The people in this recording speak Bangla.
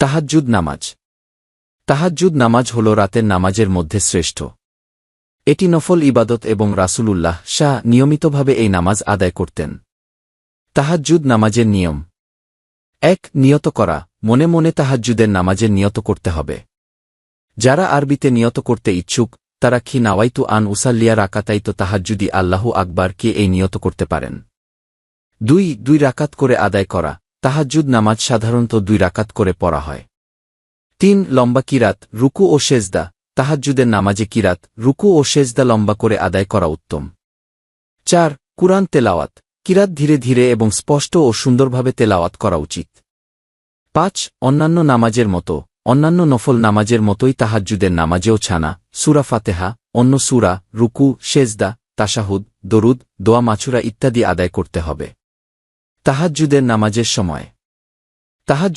তাহাজ্জুদ নামাজ। তাহাজ্জুদ নামাজ হল রাতের নামাজের মধ্যে শ্রেষ্ঠ। এটি নফল ইবাদত এবং রাসূলুল্লাহ শাহ নিয়মিতভাবে এই নামাজ আদায় করতেন। তাহাজ্জুদ নামাজের নিয়ম। এক, নিয়ত করা। মনে মনে তাহাজ্জুদের নামাজের নিয়ত করতে হবে। যারা আরবিতে নিয়ত করতে ইচ্ছুক, তারা খি নাওয়াইতু আন উসাল্লিয়া রাকাতাইত তাহাজ্জুদি আল্লাহু আকবার কে এই নিয়ত করতে পারেন? দুই দুই রাকাত করে আদায় করা। তাহাজ্জুদ নামাজ সাধারণত দুই রাকাত করে পড়া হয়। তিন, লম্বা কিরাত, রুকু ও সেজদা, তাহাজ্জুদের নামাজে কিরাত, রুকু ও সেজদা লম্বা করে আদায় করা উত্তম। চার, কুরআন তেলাওয়াত, কিরাত ধীরে ধীরে এবং স্পষ্ট ও সুন্দরভাবে তেলাওয়াত করা উচিত। পাঁচ, অন্যান্য নামাজের মতো, অন্যান্য নফল নামাজের মতোই তাহাজ্জুদের নামাজেও ছানা, সুরা ফাতেহা, অন্য সুরা, রুকু, সেজদা তাসাহুদ দরুদ, দোয়া, মাছুরা ইত্যাদি আদায় করতে হবে। তাহাজ্জুদের নামাজের সময়। তাহাজ্জুদ